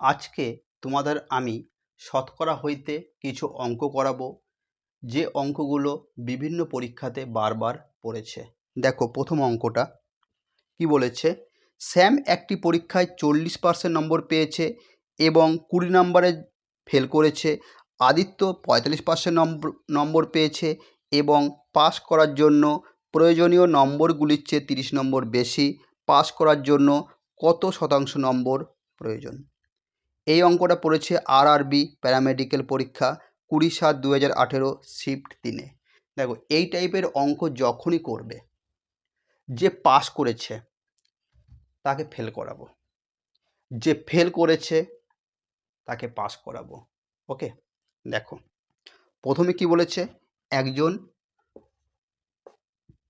আজকে তোমাদের আমি শতকরা হইতে কিছু অঙ্ক করাবো। যে অঙ্কগুলো বিভিন্ন পরীক্ষাতে বারবার পড়েছে। দেখো, প্রথম অঙ্কটা কি বলেছে? স্যাম একটি পরীক্ষায় চল্লিশ পার্সেন্ট নম্বর পেয়েছে এবং কুড়ি নম্বরে ফেল করেছে। আদিত্য পঁয়তাল্লিশ পার্সেন্ট নম্বর নম্বর পেয়েছে এবং পাস করার জন্য প্রয়োজনীয় নম্বরগুলির চেয়ে তিরিশ নম্বর বেশি। পাস করার জন্য কত শতাংশ নম্বর প্রয়োজন? এই অঙ্কটা পড়েছে আর আরবি প্যারামেডিক্যাল পরীক্ষা কুড়ি সাত দু হাজার আঠেরো শিফট তিনে দেখো, এই টাইপের অঙ্ক যখনই করবে, যে পাস করেছে, তাকে ফেল করাবো। যে ফেল করেছে, তাকে পাস করাবো। ওকে দেখো, প্রথমে কি বলেছে? একজন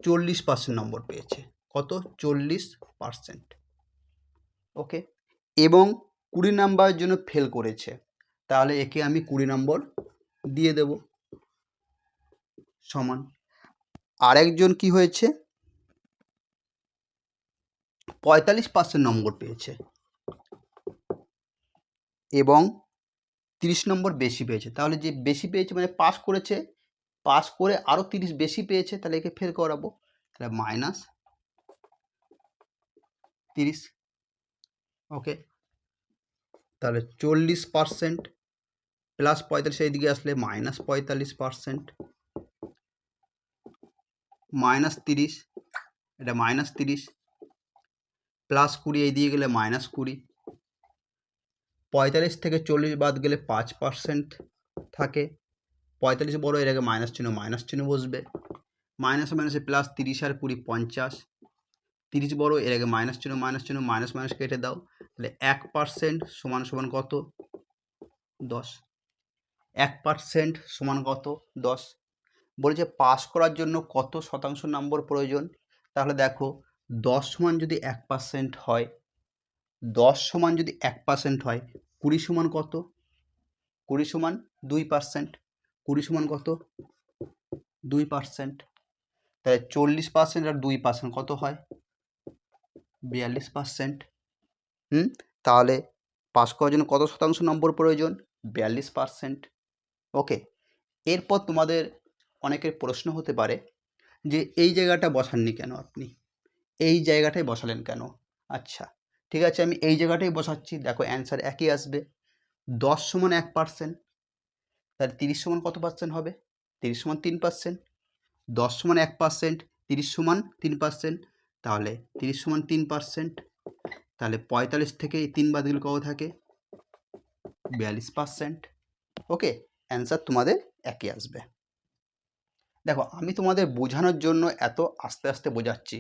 চল্লিশ পার্সেন্ট নম্বর পেয়েছে। কত? চল্লিশ পার্সেন্ট ওকে এবং কুড়ি নাম্বারের জন্য ফেল করেছে। তাহলে একে আমি কুড়ি নম্বর দিয়ে দেব। সমান। আরেকজন কি হয়েছে? পঁয়তাল্লিশ পার্সেন্ট নম্বর পেয়েছে। এবং তিরিশ নম্বর বেশি পেয়েছে। তাহলে যে বেশি পেয়েছে মানে পাস করেছে পাস করে আরও তিরিশ বেশি পেয়েছে, তাহলে একে ফেল করাবো। তাহলে মাইনাস তিরিশ। ওকে তাহলে চল্লিশ পার্সেন্ট প্লাস পঁয়তাল্লিশ এইদিকে আসলে মাইনাস পঁয়তাল্লিশ পার্সেন্ট মাইনাস তিরিশ, এটা মাইনাস তিরিশ প্লাস কুড়ি এই দিয়ে গেলে মাইনাস কুড়ি, পঁয়তাল্লিশ থেকে চল্লিশ বাদ গেলে পাঁচ পার্সেন্ট থাকে, পঁয়তাল্লিশ বড় এর আগে মাইনাস চিহ্ন মাইনাস চিহ্ন বসবে মাইনাস মাইনাসে প্লাস তিরিশ আর কুড়ি পঞ্চাশ তিরিশ বড়, এর আগে মাইনাস চিহ্ন মাইনাস চিহ্ন মাইনাস মাইনাস কেটে দাও। তাহলে এক পার্সেন্ট সমান সমান কত? দশ। এক পার্সেন্ট সমান কত? দশ। বলেছে পাস করার জন্য কত শতাংশ নম্বর প্রয়োজন? তাহলে দেখো, দশ সমান যদি এক পার্সেন্ট হয়, দশ সমান যদি এক পার্সেন্ট হয়, কুড়ি সমান কত? কুড়ি সমান দুই পার্সেন্ট কুড়ি সমান কত? দুই পার্সেন্ট তাহলে চল্লিশ পার্সেন্ট আর দুই পার্সেন্ট কত হয়? বিয়াল্লিশ পার্সেন্ট হুম? তাহলে পাস করার জন্য কত শতাংশ নম্বর প্রয়োজন? বিয়াল্লিশ পার্সেন্ট ওকে। এরপর তোমাদের অনেকের প্রশ্ন হতে পারে যে, এই জায়গাটা বসাননি কেন আপনি? এই জায়গাটায় বসালেন কেন? আচ্ছা ঠিক আছে, আমি এই জায়গাটাই বসাচ্ছি। দেখো অ্যান্সার একই আসবে। দশ সমান এক পার্সেন্ট তাহলে তিরিশ সমান কত পার্সেন্ট হবে? তিরিশ সমান তিন পার্সেন্ট দশ সমান এক পার্সেন্ট তিরিশ সমান তিন পার্সেন্ট তাহলে তিরিশ সমান তিন পার্সেন্ট তাহলে পঁয়তাল্লিশ থেকে তিন বাদ দিলে কত থাকে? বিয়াল্লিশ পার্সেন্ট ওকে অ্যান্সার তোমাদের একই আসবে। দেখো, আমি তোমাদের বোঝানোর জন্য এত আস্তে আস্তে বোঝাচ্ছি,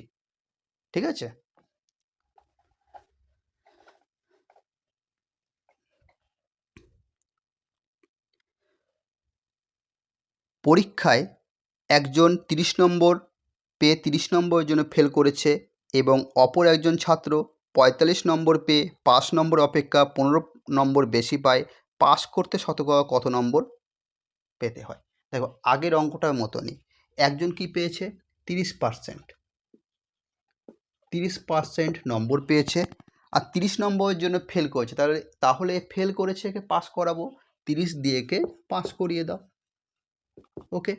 ঠিক আছে? পরীক্ষায় একজন তিরিশ নম্বর পেয়ে তিরিশ নম্বরের জন্য ফেল করেছে এবং অপর একজন ছাত্র পঁয়তাল্লিশ নম্বর পেয়ে পাঁচ নম্বর অপেক্ষা পনেরো নম্বর বেশি পায়, পাস করতে শতকরা কত নম্বর পেতে হয়? দেখো, আগের অঙ্কটার মতনই। একজন কি পেয়েছে? তিরিশ পার্সেন্ট তিরিশ পার্সেন্ট নম্বর পেয়েছে আর তিরিশ নম্বরের জন্য ফেল করেছে। তাহলে তাহলে ফেল করেছে একে পাস করাবো। তিরিশ দিয়ে একে পাস করিয়ে দাও। ওকে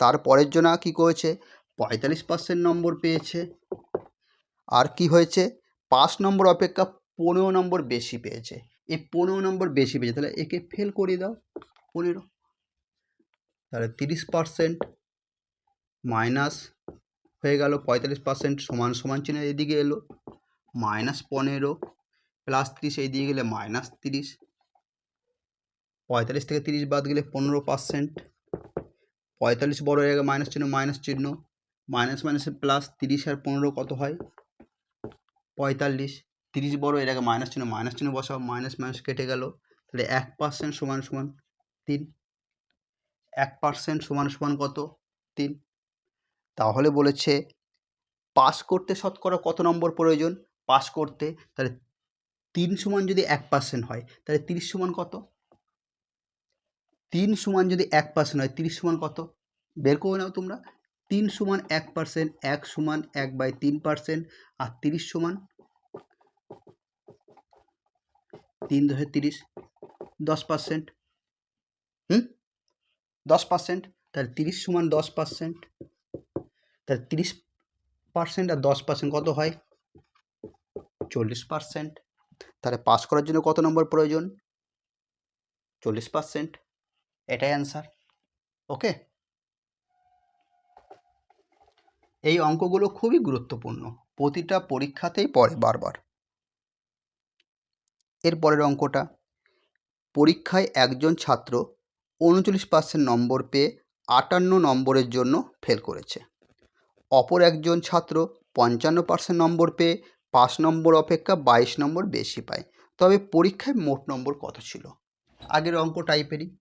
তারপরের জন্য কী করেছে? পঁয়তাল্লিশ পার্সেন্ট নম্বর পেয়েছে। আর কি হয়েছে? পাঁচ নম্বর অপেক্ষা পনেরো নম্বর বেশি পেয়েছে। এই পনেরো নম্বর বেশি পেয়েছে, তাহলে একে ফেল করিয়ে দাও। পনেরো। তাহলে তিরিশ পার্সেন্ট মাইনাস হয়ে গেল পঁয়তাল্লিশ পার্সেন্ট সমান সমান চিহ্ন এদিকে এলো। মাইনাস পনেরো প্লাস তিরিশ এই দিয়ে গেলে মাইনাস তিরিশ। পঁয়তাল্লিশ থেকে তিরিশ বাদ গেলে পনেরো পার্সেন্ট পঁয়তাল্লিশ বড় হয়ে গেলে মাইনাস চিহ্ন মাইনাস চিহ্ন। মাইনাস মাইনাসে প্লাস তিরিশ আর পনেরো কত হয়? পঁয়তাল্লিশ। তিরিশ বড় আগে মাইনাস চিহ্ন মাইনাস চিহ্ন বসাও, মাইনাস মাইনাস কেটে গেল। তাহলে এক পার্সেন্ট সমান সমান তিন। এক পার্সেন্ট সমান সমান কত? তিন। তাহলে বলেছে পাস করতে শতকরা কত নম্বর প্রয়োজন? পাস করতে। তাহলে তিন সমান যদি এক পার্সেন্ট হয়, তাহলে তিরিশ সমান কত? তিন সমান যদি এক পার্সেন্ট হয়, তিরিশ সমান কত? বের করে নাও তোমরা। তিন সমান এক পার্সেন্ট, এক সমান এক বাই তিন পার্সেন্ট আর তিরিশ সমান তিন দশে তিরিশ, দশ পার্সেন্ট। হুম? দশ পার্সেন্ট, তাহলে তিরিশ সমান দশ পার্সেন্ট, তাহলে তিরিশ পার্সেন্ট আর দশ পার্সেন্ট কত হয়? চল্লিশ পার্সেন্ট। তাহলে পাস করার জন্য কত নম্বর প্রয়োজন? চল্লিশ পার্সেন্ট। এটাই অ্যান্সার ওকে এই অঙ্কগুলো খুবই গুরুত্বপূর্ণ। প্রতিটা পরীক্ষাতেই পড়ে বারবার। এর পরের অঙ্কটা, পরীক্ষায় একজন ছাত্র উনচল্লিশ পার্সেন্ট নম্বর পেয়ে আটান্ন নম্বরের জন্য ফেল করেছে। অপর একজন ছাত্র পঞ্চান্ন পার্সেন্ট নম্বর পেয়ে পাঁচ নম্বর অপেক্ষা বাইশ নম্বর বেশি পায়। তবে পরীক্ষায় মোট নম্বর কত ছিল? আগের অঙ্ক টাইপেরই।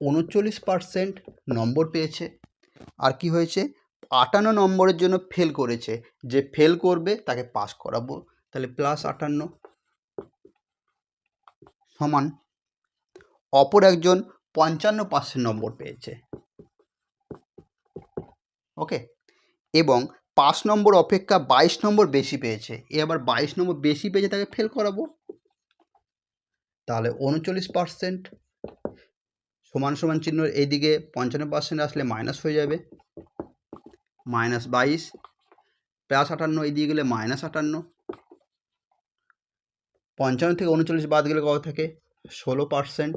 উনচল্লিশ পার্সেন্ট নম্বর পেয়েছে। আর কি হয়েছে? আটান্ন নম্বরের জন্য ফেল করেছে। যে ফেল করবে, তাকে পাস করাবো। তাহলে প্লাস আটান্ন সমান অপর একজন পঞ্চান্ন পার্সেন্ট নম্বর পেয়েছে। ওকে এবং পাঁচ নম্বর অপেক্ষা বাইশ নম্বর বেশি পেয়েছে। এ আবার বাইশ নম্বর বেশি পেয়েছে, তাকে ফেল করাবো। তাহলে উনচল্লিশ পার্সেন্ট সমান সমান চিহ্ন, এইদিকে পঞ্চান্ন পার্সেন্ট আসলে মাইনাস হয়ে যাবে। মাইনাস বাইশ। প্লাস আটান্ন এদিকে গেলে মাইনাস আটান্ন। পঞ্চান্ন থেকে উনচল্লিশ বাদ গেলে কত থাকে? ষোলো পার্সেন্ট।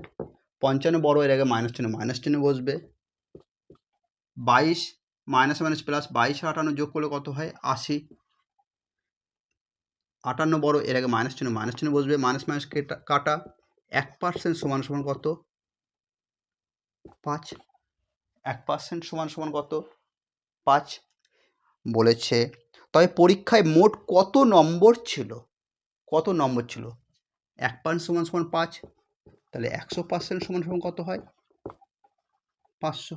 পঞ্চান্ন বড় এর আগে মাইনাস চিহ্ন মাইনাস চিহ্ন বসবে। বাইশ মাইনাস মাইনাস প্লাস বাইশ আটান্ন যোগ করলে কত হয়? আশি। আটান্ন বড় এর আগে মাইনাস চিহ্ন মাইনাস চিহ্ন বসবে। মাইনাস মাইনাস কাটা এক পার্সেন্ট সমান সমান কত? পাঁচ। এক পার্সেন্ট সমান সমান কত? পাঁচ বলেছে। তবে পরীক্ষায় মোট কত নম্বর ছিল? কত নম্বর ছিল? এক পার্সেন্ট সমান সমান পাঁচ। তাহলে একশো পার্সেন্ট সমান সমান কত হয়? পাঁচশো।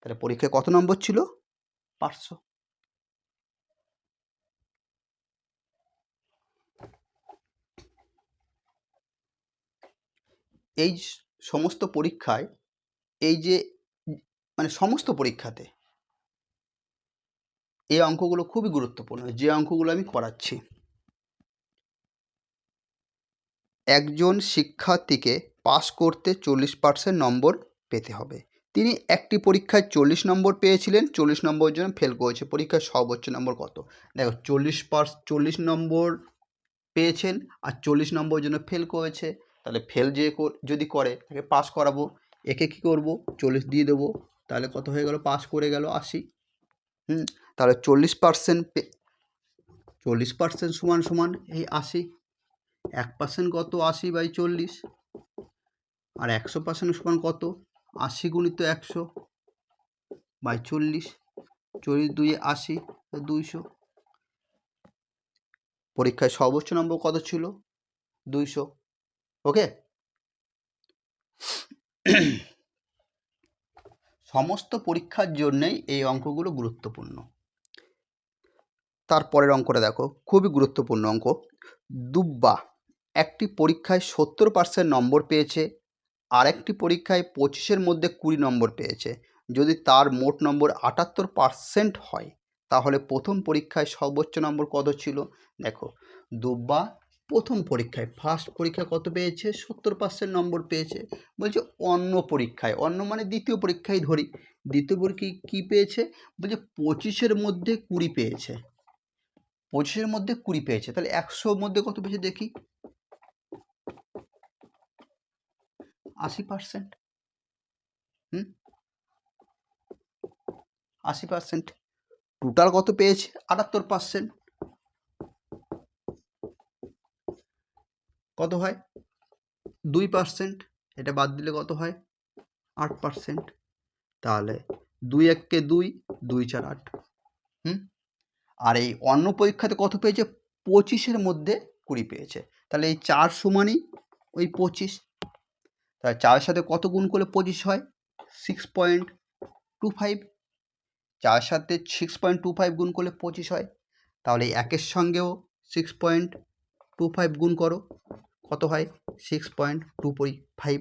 তাহলে পরীক্ষায় কত নম্বর ছিল? পাঁচশো। এই সমস্ত পরীক্ষায়, এই যে মানে সমস্ত পরীক্ষাতে এই অঙ্কগুলো খুবই গুরুত্বপূর্ণ, যে অঙ্কগুলো আমি করাচ্ছি একজন শিক্ষার্থীকে পাস করতে চল্লিশ পার্সেন্ট নম্বর পেতে হবে। তিনি একটি পরীক্ষায় চল্লিশ নম্বর পেয়েছিলেন, চল্লিশ নম্বরের জন্য ফেল করেছে। পরীক্ষায় সর্বোচ্চ নম্বর কত? দেখো, চল্লিশ পার্স, চল্লিশ নম্বর পেয়েছেন আর চল্লিশ নম্বরের জন্য ফেল করেছে। তাহলে ফেল যে যদি করে, তাকে পাস করাবো। একে কী করব? চল্লিশ দিয়ে দেবো। তাহলে কত হয়ে গেল? পাস করে গেল আশি। হুম? তাহলে চল্লিশ পার্সেন্ট চল্লিশ পার্সেন্ট সমান সমান এই আশি। এক পার্সেন্ট কত? আশি বাই চল্লিশ। আর একশো পার্সেন্ট সমান কত? আশি গুণিত একশো বাই চল্লিশ। চল্লিশ দুই আশি দুইশো। পরীক্ষায় সর্বোচ্চ নম্বর কত ছিল? দুইশো। ওকে? সমস্ত পরীক্ষার জন্যেই এই অঙ্কগুলো গুরুত্বপূর্ণ। তারপরের অঙ্কটা দেখো, খুবই গুরুত্বপূর্ণ অঙ্ক। দুব্বা, একটি পরীক্ষায় সত্তর পার্সেন্ট নম্বর পেয়েছে আর একটি পরীক্ষায় পঁচিশের মধ্যে কুড়ি নম্বর পেয়েছে। যদি তার মোট নম্বর আটাত্তর পার্সেন্ট হয়, তাহলে প্রথম পরীক্ষায় সর্বোচ্চ নম্বর কত ছিল? দেখো, দুব্বা, প্রথম পরীক্ষায় ফার্স্ট পরীক্ষা কত পেয়েছে? সত্তর পার্সেন্ট নম্বর পেয়েছে। বলছে অন্য পরীক্ষায়, অন্য মানে দ্বিতীয় পরীক্ষায় ধরি। দ্বিতীয় পরীক্ষায় কী পেয়েছে? বলছে পঁচিশের মধ্যে কুড়ি পেয়েছে। পঁচিশের মধ্যে কুড়ি পেয়েছে। তাহলে একশোর মধ্যে কত পেয়েছে দেখি? আশি পার্সেন্ট হুম? আশি পার্সেন্ট টোটাল কত পেয়েছে? আটাত্তর পার্সেন্ট কত হয়? দুই পার্সেন্ট এটা বাদ দিলে কত হয়? আট পার্সেন্ট তাহলে দুই এককে দুই দুই চার আট। হুম? আর এই অন্য পরীক্ষাতে কত পেয়েছে? পঁচিশের মধ্যে কুড়ি পেয়েছে। তাহলে এই চার সমানই ওই পঁচিশ। তাহলে চারের সাথে কত গুণ করলে পঁচিশ হয়? সিক্স পয়েন্ট টু ফাইভ চার সাথে সিক্স পয়েন্ট টু ফাইভ গুণ করলে পঁচিশ হয়। তাহলে একের সঙ্গেও সিক্স পয়েন্ট টু ফাইভ গুণ করো। কত হয়? সিক্স পয়েন্ট টু ফাইভ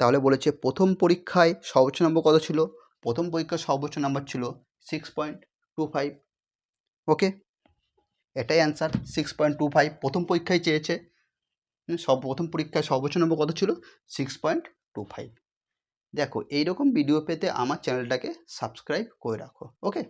তাহলে বলেছে প্রথম পরীক্ষায় সর্বোচ্চ নম্বর কত ছিল? প্রথম পরীক্ষার সর্বোচ্চ নম্বর ছিল six point two five okay এটাই answer six point two five প্রথম পরীক্ষায় চেয়েছে। সব, প্রথম পরীক্ষায় সর্বোচ্চ নম্বর কত ছিল? সিক্স পয়েন্ট টু ফাইভ দেখো, এইরকম ভিডিও পেতে আমার চ্যানেলটাকে সাবস্ক্রাইব করে রাখো ওকে